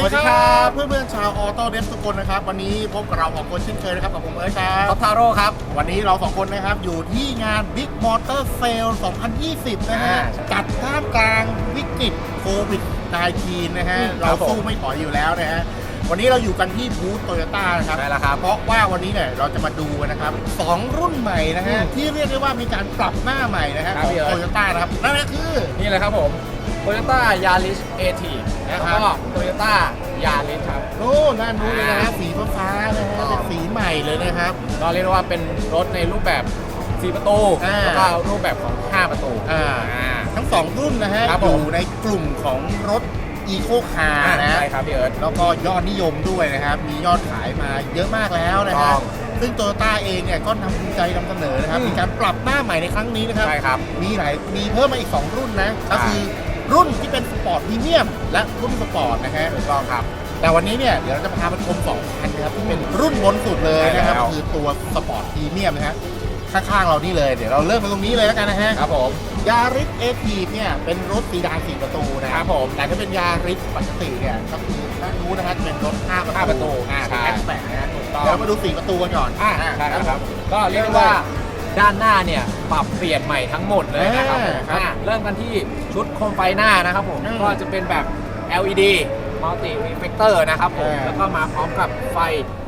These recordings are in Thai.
ดีสวัสดีคครัรับบเพื่อนๆชาวออโต้เดฟทุกคนนะครับ วันนี้พบกับเราของคนเช่นเคยนะครับกับผมเอิร์ธครับท็อปทาโร่ครับ วันนี้เราสองคนนะครับ อยู่ที่งาน Big Motor Sale 2020 นะฮะอ่าจัดท่ามกลางวิกฤตโควิด -19 นะฮะอืมเราครับผมสู้ไม่ถอยอยู่แล้วนะฮะวันนี้เราอยู่กันที่บูธโตโยต้านะครับใช่แล้วครับ เพราะว่าวันนี้เนี่ยเราจะมาดูกันนะครับสองรุ่นใหม่นะฮะอืมที่เรียกได้ว่ามีการปรับหน้าใหม่นะฮะครับของพี่เอิโตร์ธโยต้านะครับนั่นก็คือนี่เลยครับผม Toyota Yaris a t แล้วครัก็บ Toyota Yaris ครับโอ้น่านู้นเลยนะฮะสีฟ้าๆนะฮะเป็นสีใหม่เลยนะครับ ก็เรียกได้ว่าเป็นรถในรูปแบบ 4 ประตูอ่า แล้วก็รูปแบบของ 5 ประตูอ่าอ่าทั้งสองรุ่นนะฮะครับอผม ยู่ในกลุ่มของรถอีโคคาร์นะ ใช่ครับพี่เอิร์ธ แล้วก็ยอดนิยมด้วยนะครับ มียอดขายมาเยอะมากแล้วนะถูกต้ฮะอง ซึ่งโตโยต้าเองเนี่ยก็นำภูมิใจนำเสนอนะครับอืมมีการปรับหน้าใหม่ในครั้งนี้นะครับ ใช่ครับ มีหลายมีเพิ่มมาอีก 2 รุ่นนะ ก็ใช่คือ รุ่นที่เป็นสปอร์ตพรีเมียมและรุ่นสปอร์ตนะฮะถูกต้องครับ แต่วันนี้เนี่ยเดี๋ยวเราจะพาไปชมสองคันนะครับที่เป็นรุ่นบนสุดเลยนะครับ ใช่แล้ว คือตัวสปอร์ตพรีเมียมนะฮะข้างๆเรานี่เลยเดี๋ยวเราเริ่มกันตรงนี้เลยแล้วกันนะฮะ ครับผม ยาริสเอทีเนี่ยเป็นรถสีดานสี่ประตูนะครับผมแต่ถ้าเป็นยาริสปกติเนี่ยก็คือถ้ารู้นะฮะจะเป็นรถ5ประตูห้าประตูอ่าเป็นใช่แอสแบกนะฮะถูกต้องเดี๋ยวมาดูสี่ประตูกันก่อนอ่าใช่แล้วครับ ก็เรียกได้ว่า ด้านหน้าเนี่ยปรับเปลี่ยนใหม่ทั้งหมดเลยนะครับผมอ่าครับอ่าเริ่มกันที่ชุดโคมไฟหน้านะครับผม อืมก็จะเป็นแบบ LED Multi Reflector นะครับผมอ่าแล้วก็มาพร้อมกับไฟ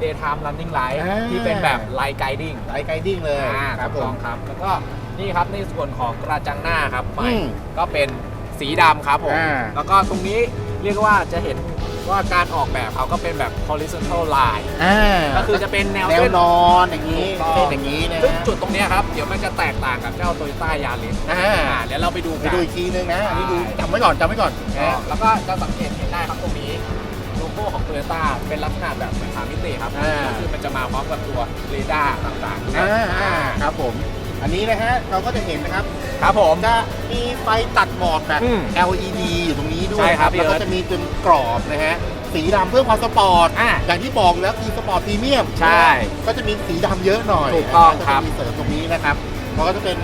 Daytime Running Light อ่าที่เป็นแบบ Light Guiding ไลท์ไกดิ้งเลยอ่าครับถูกผต้อมงครับ แล้วก็นี่ครับในส่วนของกระจังหน้าครับใหม่อืมก็เป็นสีดำครับผม อ่า แล้วก็ตรงนี้เรียกว่าจะเห็น ว่าการออกแบบเขาก็เป็นแบบ horizontal line อ่าก็คือจะเป็นแนวแนวเส้น นอนอย่างนี้ถูกต้อง เส้นอย่างนี้นะซึ่งฮะจุดตรงเนี้ยครับ เดี๋ยวมันจะแตกต่างกับเจ้า Toyota Yaris อ่าอ่าเดี๋ยวเราไปดูไปกัน ดูอีกทีนึงนะอันนี้ดูใช่ จำไว้ก่อนจำไว้ก่อนก็นะ แล้วก็จะสังเกตเห็นได้ครับตรงนี้โลโก้ของ Toyota เป็นลักษณะแบบเหมือนสามมิติครับอ่า ก็คือมันจะมาพร้อมกับตัวเรดาร์ต่างๆอ่าอ่าครับผม อันนี้นะฮะเราก็จะเห็นนะครับครับผม จะมีไฟตัดหมอกแบบ อืม LED อยู่ตรงนี้ด้วยใช่ครับพี่แล้วเอิก็ร์ธจะมีเป็นกรอบนะฮะสีดำเพื่อความสปอร์ตอ่าอย่างที่บอกแล้วคือสปอร์ตพรีเมียมใช่ก็จะมีสีดำเยอะหน่อยถูกต้องครับ ก็จะมีเสริมตรงนี้นะครับแล้วก็จะเป็น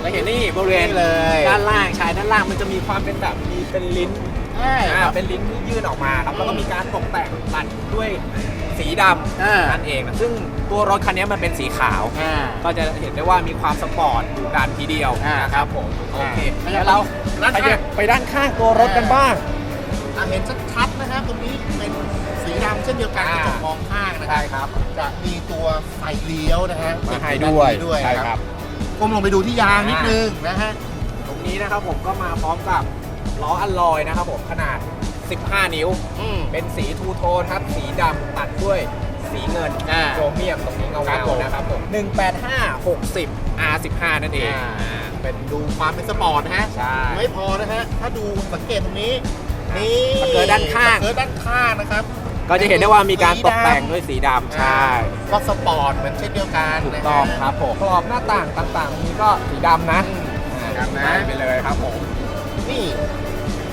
แล้วเห็นนี่บริเวณนี่เลยด้านล่างชายด้านล่างมันจะมีความเป็นแบบมีเป็นลิ้นใช่อ่าครับ เป็นลิ้นที่ยื่นออกมาครับแล้วก็มีการตกแต่งตัดด้วย สีดอ่าำนั่นเองนะซึ่งตัวรถคันนี้มันเป็นสีขาว อ่า ก็จะเห็นได้ว่ามีความสปอร์ตอยู่ด้านทีเดียวอ่านะครับผมโอเคอ่าแล้วเราด้านไปข้างไปด้านข้างตัวรถกันบ้าง อะเห็นชัดๆนะครับตรงนี้เป็นสีดำเช่นเดียวกันอ่ากระจกมองข้างนะคใช่รับครับ จะมีตัวไฟเลี้ยวนะฮะมาให้ติด้วยด้านนี้ด้วยใช่นะครับก้มลงไปดูที่ยางนิดนึงนะฮะ ตรงนี้นะครับผมก็มาพร้อมกับล้ออัลลอยนะครับผมขนาด 15 นิ้ว อืม เป็นสีทูโทนครับ สีดำตัดด้วยสีเงินอ่าโครเมียมตรงนี้เงาครับผม ๆนะครับผม185 60 R15 นั่นเอง อ่าเป็นดูความเป็นสปอร์ตนะฮะ ใช่ ไม่พอนะฮะ ถ้าดูสังเกตตรงนี้ นี่สเกิร์ตด้านข้าง สเกิร์ตด้านข้างนะครับ ก็จะเห็นได้ว่ามีการตกแต่งด้วยสีดำใช่ ก็สปอร์ตเหมือนเช่นเดียวกันถูกนะฮะ ต้องครับผมกรอบหน้าต่างต่างๆตรงนี้ก็สีดำนะสีดำนะไล่ไปเลยครับผม นี่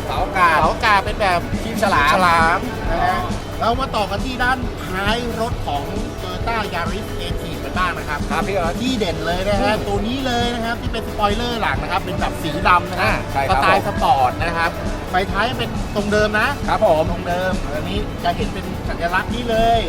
เสาอากาศเสาอากาศเป็นแบบคีบฉลามฉลามนะฮะเรามาต่อกันที่ด้านท้ายรถของ Toyota Yaris a t กันบ้างนะครับครับพี่เอิร์ธที่เด่นเลยนะฮะอืมตัวนี้เลยนะครับที่เป็นสปอยเลอร์หลังนะครับเป็นแบบสีดำนะฮะอ่าใช่คสรับไตล์สปอร์ตนะครับไฟท้ายเป็นตรงเดิมนะครับผมตรงเดิมอันนี้จะเห็นเป็นสัญลักษณ์นี้เลย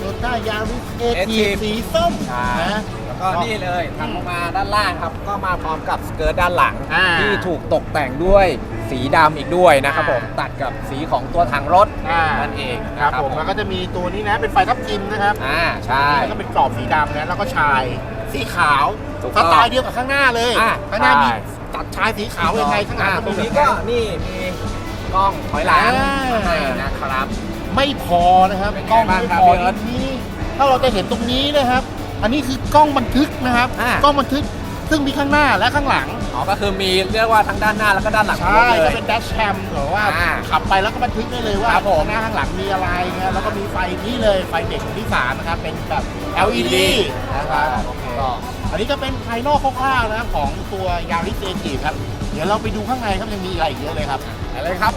Toyota Yaris a t AT สีส้มใช่นะแล้วก็นี่เลยทำลงมาด้านล่างครับ ก็มาพร้อมกับสเกิร์ตด้านหลัง อ่าที่ถูกตกแต่งด้วยสีดำอีกด้วยนะครับอ่าผมตัดกับสีของตัวถังรถอ่านั่นเองครับผมแล้วก็จะมีตัวนี้นะเป็นไฟทับทิมนะครับอ่าใช่ แล้วก็เป็นกรอบสีดำนะแล้วก็ชายสีขาวถูกสต้องไตล์เดียวกับข้างหน้าเลยอ่าข้างหน้ามีใช่ ตัดชายสีขาวยังไงข้างหลังอ่าก็ตรงมีนี้ก็นี่มีกล้องถอยหลังอ่าให้นะครับ ไม่พอนะครับเป็นไงกล้องบ้างไม่ครับพอพี่เอิร์ธนี้ถ้าเราจะเห็นตรงนี้นะครับ อันนี้คือกล้องบันทึกนะครับ อ่ากล้องบันทึก ซึ่งมีข้างหน้าและข้างหลัง อ๋อก็คือมีเรียกว่าทั้งด้านหน้าแล้วก็ด้านหลังใช่เลก็ยเป็นแดชแคมหรือว่าอ่าขับไปแล้วก็บันทึกได้เลยว่าครับผมข้างหน้าข้างหลังมีอะไรนะแล้วก็มีไฟนี้เลยไฟเด็กที่สามนะครับเป็นแบบ LED นะครับโอเค ก็อันนี้ก็เป็นภายนอกคร่าวๆนะครับของตัวยาริสเอจีครับ เดี๋ยวเราไปดูข้างในครับยังมีอะไรอีกเยอะเลยครับ อะไรครับ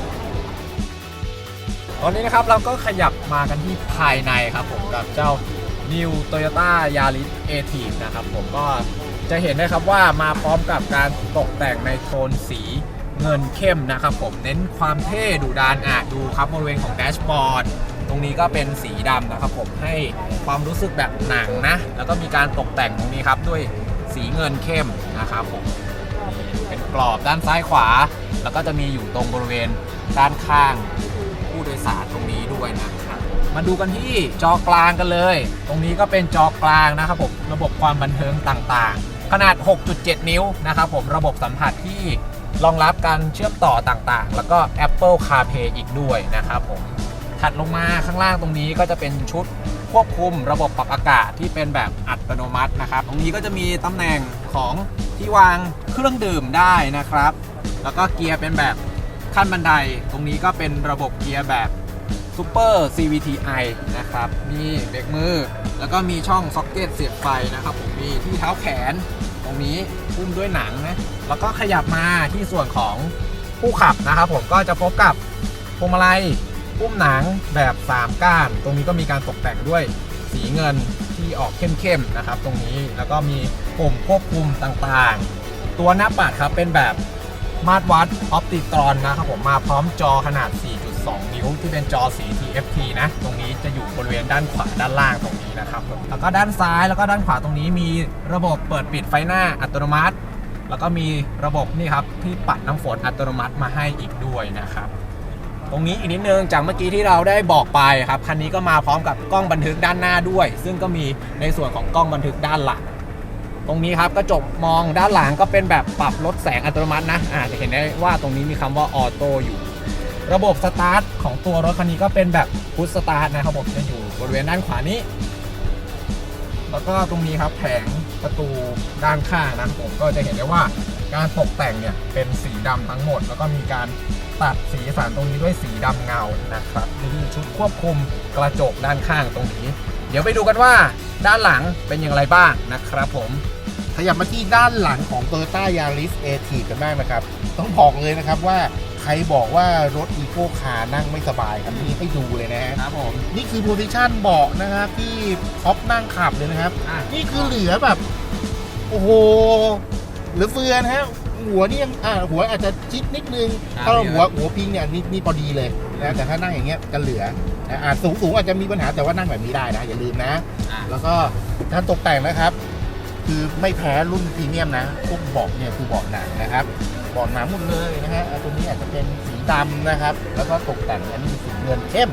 ตอนนี้นะครับเราก็ขยับมากันที่ภายในครับผมกับเจ้า New Toyota Yaris a t i v นะครับผมก็ จะเห็นได้ครับว่ามาพร้อมกับการตกแต่งในโทนสีเงินเข้มนะครับผมเน้นความเท่ดุดานอะดูครับบริเวณของแดชบอร์ดตรงนี้ก็เป็นสีดำนะครับผมให้ความรู้สึกแบบหนังนะ แล้วก็มีการตกแต่งตรงนี้ครับด้วยสีเงินเข้มนะครับผมเป็นกรอบด้านซ้ายขวา แล้วก็จะมีอยู่ตรงบริเวณด้านข้างผู้โดยสารตรงนี้ด้วยนะครับมาดูกันที่จอกลางกันเลย ตรงนี้ก็เป็นจอกลางนะครับผมระบบความบันเทิงต่างๆ ขนาด 6.7 นิ้วนะครับผมระบบสัมผัสที่รองรับการเชื่อมต่อต่างๆ แล้วก็ Apple CarPlay อีกด้วยนะครับผมถัดลงมาข้างล่างตรงนี้ก็จะเป็นชุดควบคุมระบบปรับอากาศที่เป็นแบบอัตโนมัตินะครับ ตรงนี้ก็จะมีตำแหน่งของที่วางเครื่องดื่มได้นะครับ แล้วก็เกียร์เป็นแบบขั้นบันได ตรงนี้ก็เป็นระบบเกียร์แบบ Super CVTi นะครับมีเบรกมือ แล้วก็มีช่องซ็อกเก็ตเสียบไฟนะครับผมมีที่เท้าแขนตรงนี้หุ้มด้วยหนังนะแล้วก็ขยับมาที่ส่วนของผู้ขับนะครับผมก็จะพบกับพวงมาลัยหุ้มหนังแบบ 3 ก้าน ตรงนี้ก็มีการตกแต่งด้วยสีเงินที่ออกเข้มๆนะครับ ตรงนี้แล้วก็มีปุ่มควบคุมต่างๆ ตัวหน้าปัดครับเป็นแบบมาตรวัดออปติตรอนนะครับผมมาพร้อมจอขนาด 4.2นิ้วที่เป็นจอสี TFT นะ ตรงนี้จะอยู่บริเวณด้านขวาด้านล่างตรงนี้นะครับผมแล้วก็ด้านซ้ายแล้วก็ด้านขวาตรงนี้มีระบบเปิดปิดไฟหน้าอัตโนมัติ แล้วก็มีระบบนี่ครับที่ปัดน้ำฝนอัตโนมัติมาให้อีกด้วยนะครับตรงนี้อีกนิดนึงจากเมื่อกี้ที่เราได้บอกไปครับคันนี้ก็มาพร้อมกับกล้องบันทึกด้านหน้าด้วย ซึ่งก็มีในส่วนของกล้องบันทึกด้านหลังตรงนี้ครับกระจกมองด้านหลังก็เป็นแบบปรับลดแสงอัตโนมัตินะอ่าจะเห็นได้ว่าตรงนี้มีคำว่าออโต้อยู่ ระบบสตาร์ทของตัวรถคันนี้ก็เป็นแบบพุทสตาร์ทนะครับผมจะอยู่บริเวณด้านขวานี้ แล้วก็ตรงนี้ครับแผงประตูด้านข้างนะครับผมก็จะเห็นได้ว่าการตกแต่งเนี่ยเป็นสีดำทั้งหมด แล้วก็มีการตัดสีสันตรงนี้ด้วยสีดำเงานะครับนี่ชุดควบคุมกระจกด้านข้างตรงนี้ เดี๋ยวไปดูกันว่าด้านหลังเป็นอย่างไรบ้างนะครับผมขยับมาที่ด้านหลังของ Toyota Yaris a t กันบ้างนะครับ ต้องบอกเลยนะครับว่า ใครบอกว่ารถ e ีโ c คาร์นั่งไม่สบายครับนี่ให้ดูเลยนะฮะครับผมนี่คือโพซิชันเบาะนะครับที่ท็อปนั่งขับเลยนะครับ อะ นี่คือเหลือแบบ โอ้โหเหลือเฟือนะฮะหัวนี่ยังอ่าหัวอาจจะชิดนิดนึงครับถ้าเราหัวหัวพิงเนี่ยนี่นี่พอดีเลยนะแต่ถ้านั่งอย่างเงี้ยจะเหลือนะอ่าสูงสูงอาจจะมีปัญหาแต่ว่านั่งแบบนี้ได้นะอย่าลืมนะ อะ แล้วก็การตกแต่งนะครับ คือไม่แพ้รุ่นพรีเมียมนะพวกเบาะเนี่ยคือเบาะหนังนะครับ เบาะหนังหมดเลยนะฮะตัวนี้อาจจะเป็นสีดำนะครับ แล้วก็ตกแต่งอันนี้สีเงินเข้ม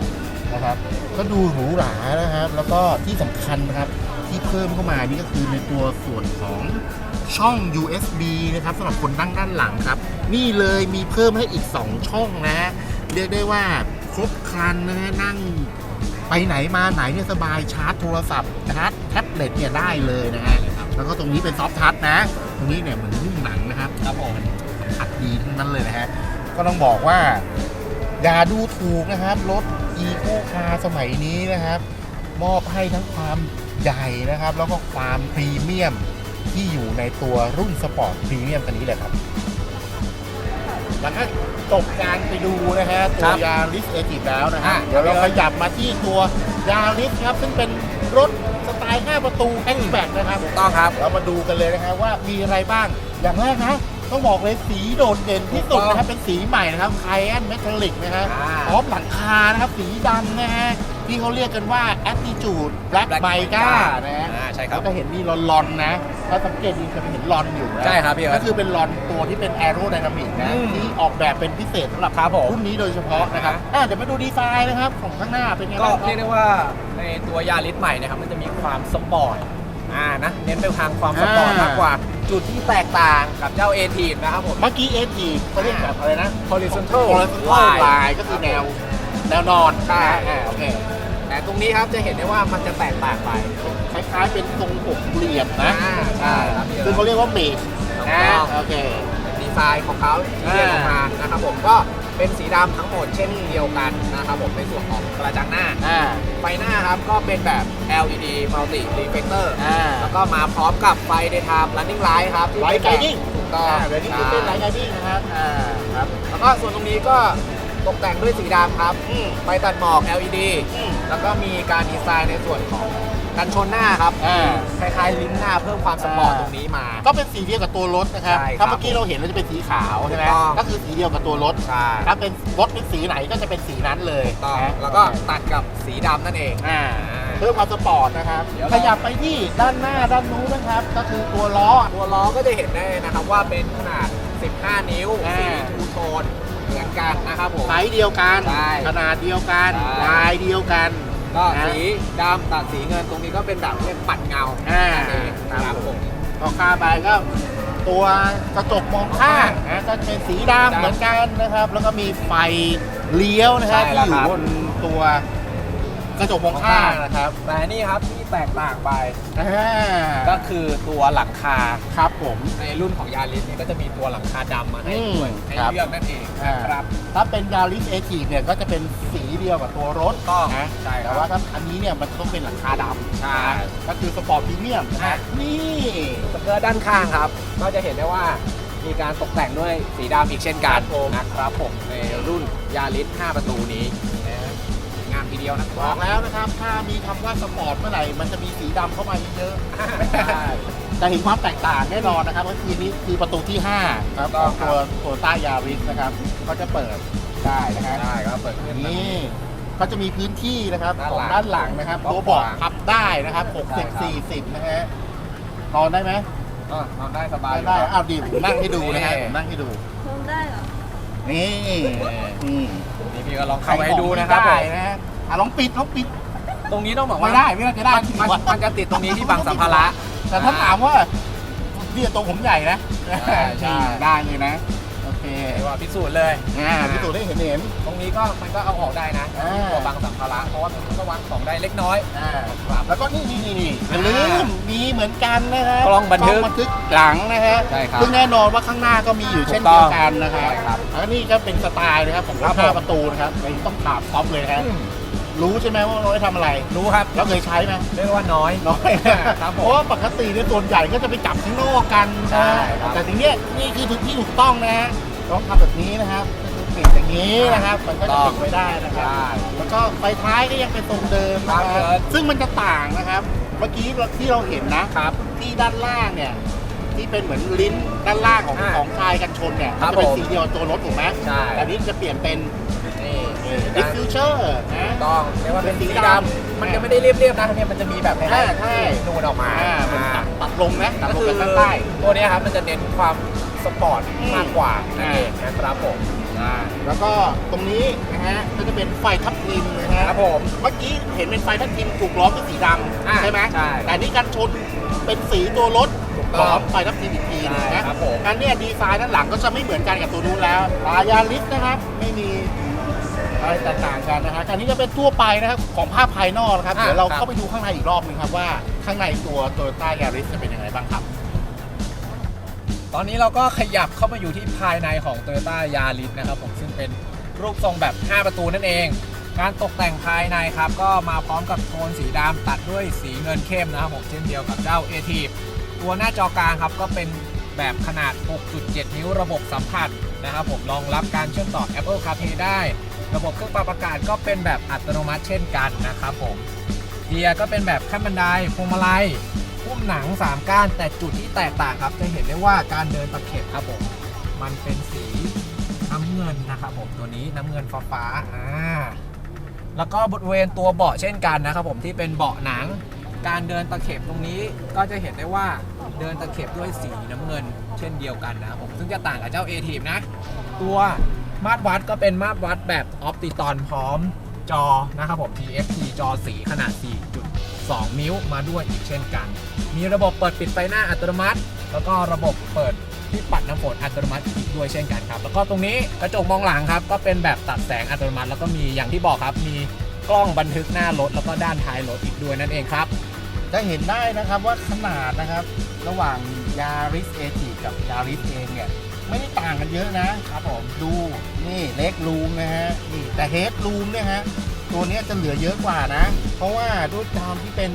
นะครับ ก็ดูหรูหรานะครับ แล้วก็ที่สำคัญนะครับที่เพิ่มเข้ามานี่ก็คือในตัวส่วนของช่อง USB นะครับสำหรับคนนั่งด้านหลังครับ นี่เลยมีเพิ่มให้อีก 2 ช่องนะฮะเรียกได้ว่าครบครันนะฮะนั่งไปไหนมาไหนเนี่ยสบายชาร์จโทรศัพท์ชาร์จแท็บเล็ตเนี่ยได้เลยนะฮะแล้วก็ตรงนี้เป็นซอฟทัชนะ ตรงนี้เนี่ยเหมือนนุ่มหนังนะครับครับผม อัดดีทั้งนั้นเลยนะฮะ ก็ต้องบอกว่า อย่าดูถูกนะครับ รถอีโคคาสมัยนี้นะครับ มอบให้ทั้งความใหญ่นะครับ แล้วก็ความพรีเมียมที่อยู่ในตัวรุ่นสปอร์ตพรีเมียมคันนี้เลยครับแล้วก็จบการไปดูนะฮะตัควรับยาริสเอจิแล้วนะฮะอะเดี๋ยวเราขยับมาที่ตัวยาริสครับ ซึ่งเป็นรถ สไตล์5ประตูแฮชแบ็กนะครับถูกต้องครับ เรามาดูกันเลยนะครับว่ามีอะไรบ้างอย่างแรกนะ ต้องบอกเลยสีโดดเด่นที่สุดนะครับ เป็นสีใหม่นะครับไคแอนเมทัลลิกนะฮะอ่า พร้อมหลังคานะครับ สีดำนะฮะ ที่เขาเรียกกันว่า Attitude Black Black b i g a Mica นะฮะอ่าใช่ครัแล้บวก็เห็นมีลอนๆนะถ้าสังเกตดีจะเห็นลอนอยู่นะใช่ครับพี่เอิร์ธก็คือเป็นลอนตัวที่เป็นแอโร d y นามิกนะอืม ที่ออกแบบเป็นพิเศษสำหรับครับผม รุ่นนี้โดยเฉพาะนะครับอ่าอ่าเดี๋ยวมาดูดีไซน์นะครับของข้างหน้าเป็นไงก็บ้างคเรียกรับ ได้ว่าในตัวยาริสใหม่นะครับมันจะมีความสปอร์ตอ่านะเน้นไปทางความสปอร์ตอ่าม มากกว่าจุดที่แตกต่างกับเจ้า a t นะครับผม เมื่อกี้เอทีเขาเรียกแบบอะไรนะ horizontal horizontal line line ก็คือแนวแนวนอนใช่อ่าโอเค แต่ตรงนี้ครับจะเห็นได้ว่ามันจะแตกต่างไปคล้ายๆเป็นทรงหกเหลี่ยมนะอ่าใช่ครับพี่ซึ่งเขาเรียกว่าเมดถูกนะต้องโอเค ดีไซน์ของเขาที่เรียกออกมานะครับผมก็เป็นสีดำทั้งหมดเช่นเดียวกันนะครับผมในส่วนของกระจังหน้า อ่า ไฟหน้าครับก็เป็นแบบ LED multi reflector อ่า แล้วก็มาพร้อมกับไฟ daytime running light ครับที่ Light เป็นแบบ guiding ถูกต้อง อ่าเดี๋ยวนี้คือเป็นไลท์ไกดิ้งนะครับ อ่า ครับ แล้วก็ส่วนตรงนี้ก็ ตกแต่งด้วยสีดำครับอืม ไฟตัดหมอก LED อืม แล้วก็มีการดีไซน์ในส่วนของกันชนหน้าครับอ่า คล้ายๆลิ้นหน้าเพิ่มความสปอร์ตตรงนี้มา ก็เป็นสีเดียวกับตัวรถนะครับใช่ครับถ้าเมื่อกี้เราเห็นเราจะเป็นสีขาวใช่ไหมถูกต้อง ก็คือสีเดียวกับตัวรถ ใช่ถ้าเป็นรถเป็นสีไหนก็จะเป็นสีนั้นเลยต้องนะแล้วก็ตัดกับสีดำนั่นเอง อ่าเพิ่มความสปอร์ตนะครับ เดี๋ยวขยับไปที่ด้านหน้าด้านนู้นนะครับ ก็คือตัวล้อ ตัวล้อก็จะเห็นได้นะครับว่าเป็นขนาด 15 นิ้วอ่า สีทูโทน เหมือนกันนะครับผม ไซส์เดียวกัน ใช่ขนาดเดียวกัน ใช่ ลายเดียวกัน ก็นะ สีดำตัดสีเงินตรงนี้ก็เป็นแบบเรียกปัดเงาอ่านั่นเองครับผม พอข้ามไปก็ตัวกระจกมองข้างนะก็จะเป็นสีดำดำเหมือนกันนะครับ แล้วก็มีไฟเลี้ยวนะฮะใช่ที่แล้วอยู่ครับบนตัวกระจกมองข้างนะครับ แต่นี่ครับที่ แตกต่างไปอ่าก็คือตัวหลังคาครับผมในรุ่นของยาริสนี่ก็จะมีตัวหลังคาดำมาให้อืมด้วยให้ครับเลือกนั่นเองอ่าครับถ้าเป็นยาริสเอทีเนี่ยก็จะเป็นสีเดียวกับตัวรถต้องนะใช่คแต่รับว่าถ้าอันนี้เนี่ยมันต้องเป็นหลังคาดำใช่นะก็คือสปอร์ตพรีเมียมนะคอะรับนี่สเกิร์ตด้านข้างครับ ก็จะเห็นได้ว่ามีการตกแต่งด้วยสีดำอีกเช่นกันนะครับผมในรุ่นยาริส5ประตูนี้นะงามที เดียวนะคบรัอบ กแล้วนะครับ ถ้ามีคำว่าสปอร์ตเมื่อไหร่ มันจะมีสีดำเข้ามาเยอะใช่ๆแต่เห็นความแตกต่างแน่นอนนะครับ ก็คือนี้คือประตูที่ 5 ครับต้ขอองงครับตัวตัวต้ายาริสนะครับ ก็จะเนี่ได้นะครับ ได้ครับเปิดขึ้น นี่ก็จะมีพื้นที่นะครับด้านของหลังด้านหลังนะครับกว้างตัวเบาะขวางพับได้นะครับใช่ครับ 60 40นะฮะนอนได้ไหมก็นอนได้สบายได้อยู่ได้ครับเอาดีผมนั่งให้ดูนะฮะนี่ผมนั่งให้ดู ลงได้เหรอ นี่อืมนี่พี่ก็ลองเข้าไปให้ดูนะครับผได้มนะฮะ อะลองปิดลองปิดตรงนี้ต้องบอกไม่ว่าได้ไม่ได้จะได้มันมันมันจะติดตรงนี้ที่บังสัมภาระ แต่ถ้าถามว่าพี่ตัวผมใหญ่นะใช่ใช่ ได้เลยนะโอเคเรียกว่าพิสูจน์เลย อ่าพี่ตู่ได้เห็นเห็น ตรงนี้ก็มันก็เอาออกได้นะอ่า ตัวบังสัมภาระเพราะว่ามันก็วางของได้เล็กน้อย อ่าครับแล้วก็นี่นี่นี่นี่อย่าลือ่ามมีเหมือนกันนะครับกล้องบันทึกบันทึกหลังนะฮะใช่ครับซึ่งแน่นอนว่าข้างหน้าก็มีอยู่ถูกเช่นเดียวกันนะคใช่รับครับแล้วนี่ก็เป็นสไตล์นะครับของรครัถบห้าผมประตูนะครับอันนี้ต้องถามท็อปเลยนะอืม รู้ใช่ไหมว่าเราได้ทำอะไร รู้ครับแล้วเคยใช้ไหมเรียกว่าน้อย น้อยครับเพผมราะว่าปกติเนี่ยส่วนใหญ่ก็จะไปจับข้างนอกกันใช่ครับ แต่ทีเนี้ยนี่คือที่ถูกต้องนะฮะต้องทำแบบนี้นะครับก็คือปิดอย่างนี้นะครับ มันก็จะปิดไว้ได้นะครับใช่แล้วก็ไฟท้ายก็ยังเป็นทรงเดิมนะคครัรับบ ซึ่งมันจะต่างนะครับ เมื่อกี้ที่เราเห็นนะ ครับ ที่ด้านล่างเนี่ย ที่เป็นเหมือนลิ้นด้านล่างของอ่าของชายกันชนเนี่ยครัมันบจะเป็นผมสีเดียวกับตัวรถถูกไหมใช่ แต่นี้จะเปลี่ยนเป็นนี่ ดิฟฟิวเชอร์นะ ต้องเรียกว่าเป็นสีสีดดำำมันจะไม่ได้เรียบๆนะเนี่ยมันจะมีแบบไหนอ่าใช่ นูนออกมาอ่ามันตัดตัดลงนะตัดก็ลงคือไปข้างใต้ ตัวเนี้ยครับมันจะเน้นความสปอร์ตอืม มากกว่านั่นเองนะครับผมอ่าแล้วก็ตรงนี้นะฮะก็จะเป็นไฟทับทิมนะฮะครับผม เมื่อกี้เห็นเป็นไฟทับทิมถูกล้อมด้วยสีดอ่าำใช่ไหมใช่แต่นี่กันชนเป็นสีตัวรถถูกต้องล้อมไฟทับทิมอีกทีหนึงใช่นะครับผม อันเนี้ยดีไซน์ด้านหลังก็จะไม่เหมือนกันกับตัวนู้นแล้วลายาลิสนะครับไม่มี อะไรแตกต่างกันนะฮะอันนี้ก็เป็นทั่วไปนะครับของภาพภายนอกนะครับ อ่าเดี๋ยวเราครับเข้าไปดูข้างในอีกรอบหนึงครับว่าข้างในตัวโตโยต้ายาริสจะเป็นยังไงบ้างครับ ตอนนี้เราก็ขยับเข้ามาอยู่ที่ภายในของ Toyota Yaris นะครับผมซึ่งเป็นรูปทรงแบบ 5 ประตูนั่นเอง การตกแต่งภายในครับ ก็มาพร้อมกับโทนสีดำตัดด้วยสีเงินเข้มนะครับผมเช่นเดียวกับเจ้า a t i v ตัวหน้าจอกลางครับ ก็เป็นแบบขนาด 6.7 นิ้วระบบสัมผัสนะครับผมรองรับการเชื่อมต่อ Apple CarPlay ได้ ระบบเครื่องปรับอากาศก็เป็นแบบอัตโนมัติเช่นกันนะครับผมเกียร์ก็เป็นแบบขั้นบันไดพวงมาลัยพุ่มหนัง 3 ก้าน แต่จุดที่แตกต่างครับ จะเห็นได้ว่าการเดินตะเข็บครับผม มันเป็นสีน้ำเงินนะครับผมตัวนี้น้ำเงินฟ้าฟ้าอ่าแล้วก็บริเวณตัวเบาะเช่นกันนะครับผมที่เป็นเบาะหนัง การเดินตะเข็บตรงนี้ก็จะเห็นได้ว่าเดินตะเข็บด้วยสีน้ำเงิน เช่นเดียวกันนะครับผมซึ่งจะต่างกับเจ้า a t ทีนะ ตัว มาตรวัดก็เป็นมาตรวัดแบบออปติตอนพร้อมจอนะครับผม TFT จอสีขนาด 4.2 นิ้วมาด้วยอีกเช่นกัน มีระบบเปิดปิดไฟหน้าอัตโนมัติ แล้วก็ระบบเปิดที่ปัดน้ำฝนอัตโนมัติอีกด้วยเช่นกันครับ แล้วก็ตรงนี้กระจกมองหลังครับ ก็เป็นแบบตัดแสงอัตโนมัติ แล้วก็มีอย่างที่บอกครับ มีกล้องบันทึกหน้ารถแล้วก็ด้านท้ายรถอีกด้วยนั่นเองครับ จะเห็นได้นะครับว่าขนาดนะครับ ระหว่างยาริสเอทีกับยาริสเองเนี่ย ไม่ได้ต่างกันเยอะนะครับผมดูนี่เล็กรูมนะฮะนี่แต่เฮดรูมเนี่ยฮะตัวเนี้ยจะเหลือเยอะกว่านะ เพราะว่าด้วยความที่เป็น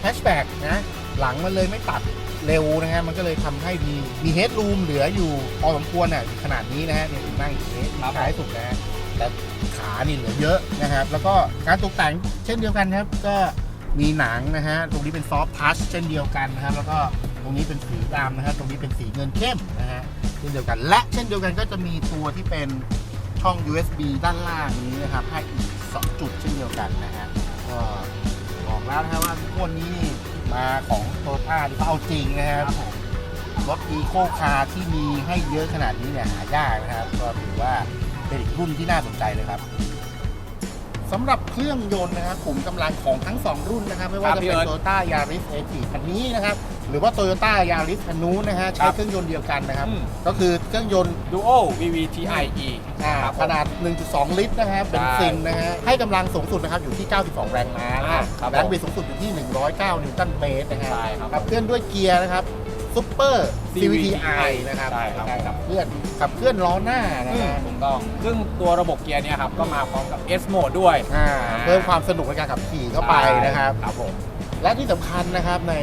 แฮชแบ็กนะหลังมันเลยไม่ตัดเร็วนะฮะมันก็เลยทำให้มีมีเฮดรูมเหลืออยู่พอสมควรอะขนาดนี้นะฮะเนี่ยถึงนั่งอยู่นี้ครับผมท้ายสุดนะฮะแต่ขานี่เหลือเยอะนะครับ แล้วก็การตกแต่งเช่นเดียวกันครับ ก็มีหนังนะฮะตรงนี้เป็นซอฟทัชเช่นเดียวกันนะครับ แล้วก็ตรงนี้เป็นสีดำนะฮะตรงนี้เป็นสีเงินเข้มนะฮะ เช่นเดียวกัน และเช่นเดียวกันก็จะมีตัวที่เป็นช่อง USB ด้านล่างนี้นะครับให้อีก 2 จุดเช่นเดียวกันนะฮะก็บอกแล้วนะครับว่าพวกนี้นี่มาของโตต้าที่เขาเอาจริงนะครับรถอีโคคาร์ที่มีให้เยอะขนาดนี้เนี่ยหายากนะครับ ก็ถือว่าเป็นอีกรุ่นที่น่าสนใจเลยครับสำหรับเครื่องยนต์นะครับขุมกำลังของทั้ง 2 รุ่นนะครับ ไม่ว่าครับจะพี่เป็นเอิร์ธโตต้ายาริสเอทีคันนี้นะครับ หรือว่าโตโยต้ายาริสคันนู้นนะฮะคใช้รับเครื่องยนต์เดียวกันนะครับ อืม ก็คือเครื่องยนต์ Duo VVTi E อ่าครับผม ขนาด 1.2 ลิตรนะครับเป็นซินนะฮะ ให้กำลังสูงสุดนะครับอยู่ที่ 92 แรงม้านะครับครับแรงบิดสูงสุดอยู่ที่ 109 นิวตันเมตรนะฮะใช่ครับขับเคลื่อนด้วยเกียร์นะครับซุปเปอร์ CVTi CVTi นะครับใช่ครับในการขับเคลื่อนขับเคลื่อนล้อหน้านะอืมฮะถูกต้องซึ่งตัวระบบเกียร์เนี่ยครับก็มาพร้อมกับ S Mode ด้วยอ่าเพิ่มความสนุกในการขับขี่เข้าไปนะครับครับผม และที่สำคัญนะครับใน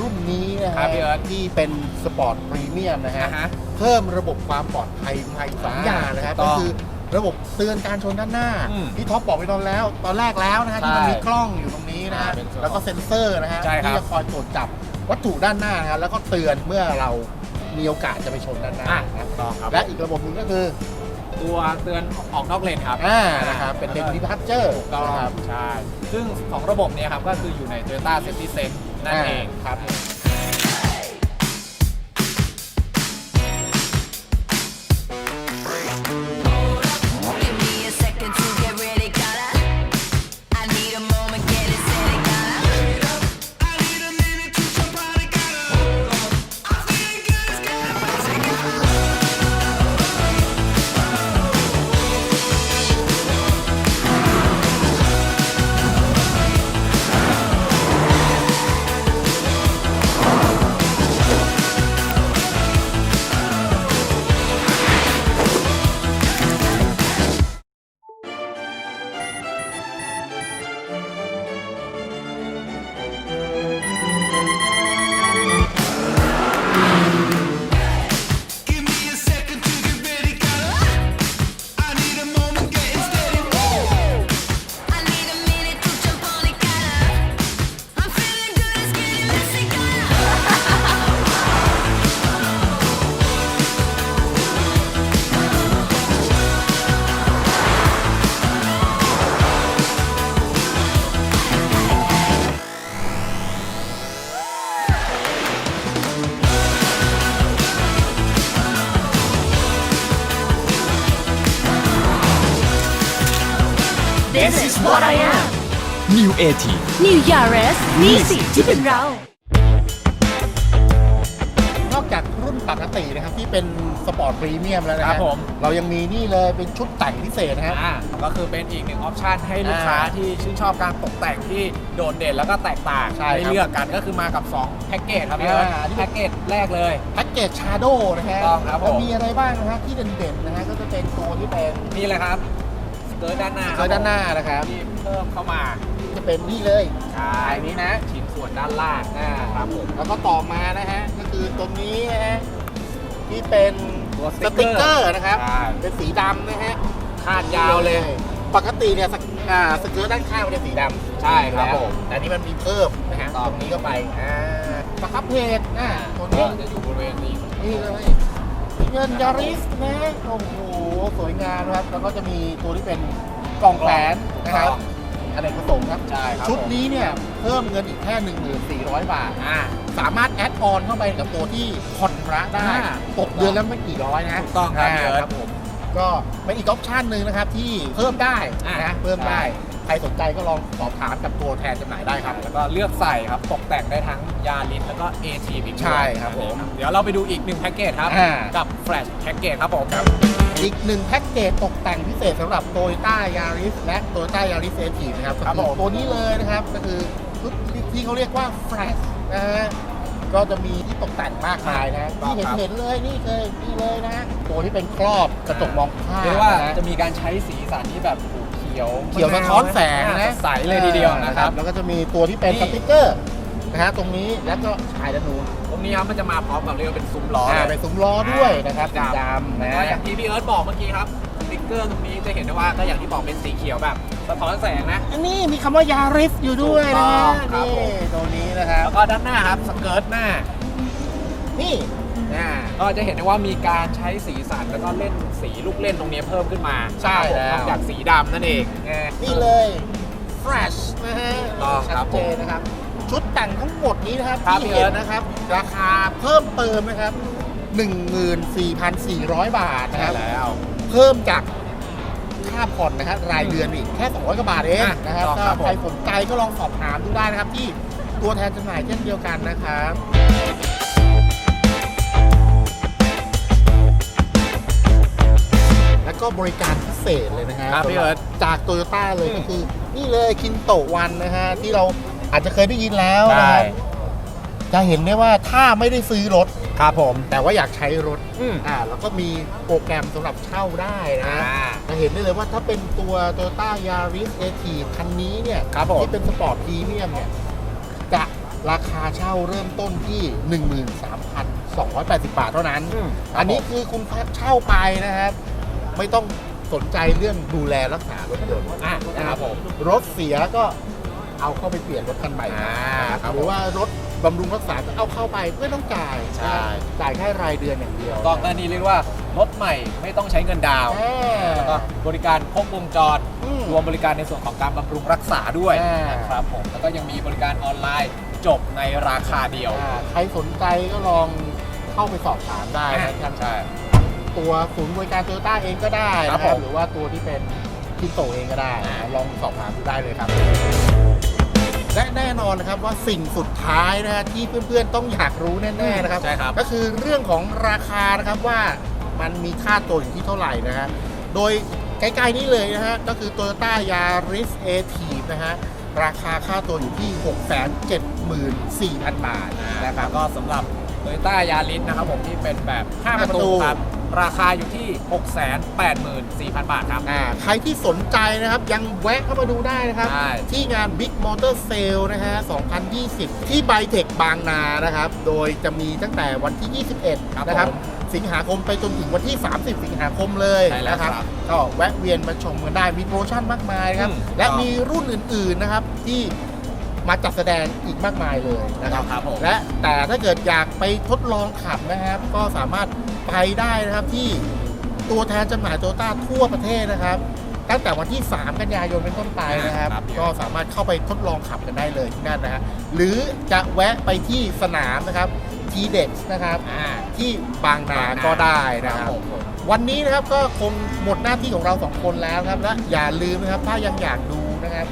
รุ่นนี้นะครัฮะบพี่เอิร์ธที่เป็นสปอร์ตพรีเมียมนะฮะนะฮะเพิ่มระบบความปลอดภัยมาอีกสองอ่าอย่างนะครับถูกต้ก็องคือระบบเตือนการชนด้านหน้าอืมที่ท็อปบอกไปตอนแล้ว ตอนแรกแล้วนะฮะที่มันใช่มีกล้องอยู่ตรงนี้นะฮะอ่าเป็นส่วนแล้วก็เซ็นเซอร์นะฮะใช่ครับ ที่จะคอยตรวจจับวัตถุด้านหน้านะฮะแล้วก็เตือนเมื่อเรามีโอกาสจะไปชนด้านหน้าอะนะถูกต้องครับและอีกระบบหนึงก็คือตัวเตือนออกนอกเลนครับอ่านะครับเป็นเลนดิพัชเจอร์ถูกต้องนะครับใช่ ซึ่งสองระบบเนี้ครับก็คืออยู่ใน Toyota Safety Sense นั่นเองครับ AT New Yaris นี่สิที่เป็นเรา นอกจากรุ่นปกตินะครับที่เป็นสปอร์ตพรีเมียมแล้วนะคครัรับบผม เรายังมีนี่เลยเป็นชุดแต่งพิเศษนะฮะอ่าก็คือเป็นอีกหนึ่งออปชันให้ลูกค้าอ่าที่ชื่นชอบการตกแต่งที่โดดเด่นแล้วก็แตกต่างใช่ครับให้เลือกกันก็คือมากับ 2 แพ็กเกจครับพี่เอิร์ธอ่าแพ็กเกจแรกเลย แพ็กเกจชาโดนะฮะถูกต้องครับผม แล้วมีอะไรบ้างนะฮะที่เด่นๆนะฮะก็จะเป็นตัวที่เป็นนี่เลยครับสเกิร์ตด้านหน้าเกิดด้านหน้านะครับ ที่เพิ่มเข้ามา จะเป็นนี่เลย ใช่อันนี้นะชิ้นส่วนด้านล่างอ่าครับผมแล้วก็ต่อมานะฮะก็คือตรงนี้นะฮะที่เป็นตัวสติกเกอร์นะครับ ใช่ เป็นสีดำนะฮะคาดยาวเลย ปกติเนี่ยสกอ่าสเกิร์ตด้านข้างมันจะสีดำใช่ครับแล้วผมแต่อันนี้มันมีเพิ่มนะฮะต่อตรงนี้เข้าไปอ่าประคับเพจอ่าตัวก็นี้จะอยู่บริเวณนี้นี่เลยเงินยาริสนะโอ้โหสวยงามนะครับแล้วก็จะมีตัวที่เป็นกล่องแขวนนะครับอ เนกประสงค์ครับ ใช่ครับชุดผมนี้เนี่ยเพิ่มเงินอีกแค่ 1,400 บาท อ่าสามารถแอดออนเข้าไปกับตัวที่ผ่อนพระได้อ่า ตกเดือนแล้วไม่กี่ร้อยนะถูกต้องครับพี่เอิร์ธครับผมก็เป็นอีกออปชันหนึ่งนะครับที่เพิ่มได้อ่านะเพิ่มได้ใช่ใครสนใจก็ลองสอบถามกับตัวแทนจำหน่ายได้ครับ แล้วก็เลือกใส่ครับ ตกแต่งได้ทั้งยาลิสแล้วก็ AT อีกด้วยใช่ครับผม เดี๋ยวเราไปดูอีกหนึ่งแพ็กเกจครับ อ่า กับ Flash แพ็กเกจครับผม อีกหนึ่งแพ็กเกจตกแต่งพิเศษสำหรับ t o y ต้ายาริสและ t o y ต้ายาริสเอทีนะครับครับก็อผม ตัวนี้เลยนะครับก็คือชุดที่เขาเรียกว่า Flash นะฮะก็จะมีที่ตกแต่งมากมายนะที่เห็นเห็นเลยนี่เลยนี่เลยนะตัวที่เป็นครอบกระจกมองข้างเรียกว่านะ จะมีการใช้สีสันที่แบบเขียวเขียวสะท้อนแสงอ่านะสดใสเลยทีเดียวนะครับ แล้วก็จะมีตัวที่เป็นนี่สติ๊กเกอร์ นะฮะตรงนี้แล้วก็ชายด้านนู้นตรงนี้ครับมันจะมาพร้อมกับเรียกว่าเป็นซุ้มล้ออ่าเลเป็ยนซุ้มล้อด้วยนะครับสีสีดำดำนะแล้วอย่างที่พี่เอิร์ธบอกเมื่อกี้ครับจติกเกอร์ตรงนี้จะเห็นได้ว่าก็อย่างที่บอกเป็นสีเขียวแบบสะท้อนแสงนะ อันนี้มีคำว่ายาริสอยู่ด้วยนะฮะถูกต้องครับนี่ผม ตัวนี้นะครับแล้วก็ด้านหน้าครับสเกิร์ตหน้านี่อ่าก็จะเห็นได้ว่ามีการใช้สีสันแล้วก็เล่นสีลูกเล่นตรงนี้เพิ่มขึ้นมาใช่แล้ว นอกจากสีดำนั่นเองอ่านี่เลย fresh นะฮะต้องคชัรัดบเจนนะครับ ชุดแต่งทั้งหมดนี้นะครับครับที่พี่เห็เอินร์ธนะครับ ราคาเพิ่มเติมนะครับ 14,400 บาทนะครับ แล้วเพิ่มจากค่าผ่อนนะครับรายเดือนอีกแค่200กว่าบาทเองอะนะครับถูกต้ถ้าองครับผมใครสนใจก็ลองสอบถามดูได้นะครับ ที่ตัวแทนจำหน่ายเช่นเดียวกันนะครับแล้วก็บริการพิเศษเลยนะฮะครับพี่เอิร์ธ จากโตโยต้าเลยอืมก็คือ นี่เลยคินโตวันนะฮะที่เรา อาจจะเคยได้ยินแล้วนะได้ครับจะเห็นได้ว่าถ้าไม่ได้ซื้อรถ ครับผม แต่ว่าอยากใช้รถอืม อ่าแล้วก็มีโปรแกรมสำหรับเช่าได้นะอ่าจะเห็นได้เลยว่าถ้าเป็นตัว Toyota Yaris a t คันนี้เนี่ยครับผม ที่เป็นสปอร์ตพรีเมียมเนี่ย จะราคาเช่าเริ่มต้นที่ 13,280 บาทเท่านั้นอืมอันนี้คือคุณเช่าไปนะครับ ไม่ต้องสนใจเรื่องดูแลรักษารถยนต์อะนะครับผมรถเสียก็ เอาเข้าไปเปลี่ยนรถคันใหม่อ่านะครับหรือว่ารถบำรุงรักษาก็เอาเข้าไปไม่ต้องจ่ายใช่ จ่ายแค่รายเดือนอย่างเดียวก็อันนี้เรียกว่ารถใหม่ไม่ต้องใช้เงินดาวน์อ่าแล้วก็บริการครบวงจร อืมรวมบริการในส่วนของการบำรุงรักษาด้วยอ่าน นะครับผมแล้วก็ยังมีบริการออนไลน์จบในราคาเดียวอ่าใครสนใจก็ลองเข้าไปสอบถามได้นะครับใช่ตัวศูนย์บริการโตโยต้าเองก็ได้ครับนะครับผม หรือว่าตัวที่เป็นคิโตเองก็ได้อ่าลองสอบถามดูได้เลยครับ และแน่นอนนะครับว่าสิ่งสุดท้ายนะฮะที่เพื่อนๆต้องอยากรู้แน่ๆนะครับ ใช่ครับ ก็คือเรื่องของราคานะครับว่ามันมีค่าตัวอยู่ที่เท่าไหร่นะฮะ โดยใกล้ๆนี้เลยนะฮะ ก็คือ Toyota Yaris a t i v นะฮะ ราคาค่าตัวอยู่ที่ 674,000 บาทนะนะคครัรับบก็สำหรับ Toyota Yaris นะครับผมที่เป็นแบบ5ห้าประประตูตูครับ ราคาอยู่ที่ 684,000 บาทครับ อ่าใครที่สนใจนะครับยังแวะเข้ามาดูได้นะครับ ใช่ ที่งาน Big Motor Sale นะฮะ 2020 ที่ไบเทคบางนานะครับ โดยจะมีตั้งแต่วันที่ 21ครับนะครับผมสิงหาคมไปจนถึงวันที่ 30 สิงหาคมเลยใช่แล้วนะครับ ครับก็แวะเวียนมาชมกันได้ มีโปรโมชั่นมากมายครับ อืมและครับมีรุ่นอื่นๆนะครับที่มาจัดแสดงอีกมากมายเลยนะครับ ครับผม และแต่ถ้าเกิดอยาก ไปทดลองขับนะครับ ก็สามารถไปได้นะครับที่ตัวแทนจำหน่ายโตโยต้าทั่วประเทศนะครับ ตั้งแต่วันที่ 3 กันยายนเป็นต้นไปนะครับ ครับ ก็สามารถเข้าไปทดลองขับกันได้เลยที่นั่นนะฮะหรือจะแวะไปที่สนามนะครับ t d e x นะครับอ่าที่บางนาก็ได้นะครับ ผม วันนี้นะครับก็คงหมดหน้าที่ของเราสองคนแล้วครับ และอย่าลืมนะครับ ถ้ายังอยากดูนะครับ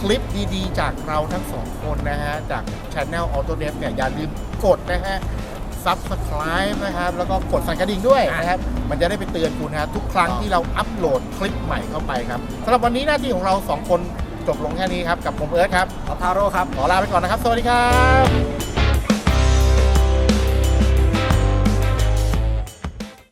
คลิปดีๆ จากเราทั้งสองคนนะฮะจาก Channel Auto d e v เนี่ยอย่าลืม กดนะฮะ Subscribe นะครับ แล้วก็กดสั่นกระดิ่งด้วยนะครับ มันจะได้ไปเตือนคุณนะครับทุกครั้งที่เราอัปโหลดคลิปใหม่เข้าไปครับสำหรับวันนี้หน้าที่ของเราสองคนจบลงแค่นี้ครับ กับผมเอิร์ธครับทาโร่ครับ ขอลาไปก่อนนะครับ สวัสดีครับ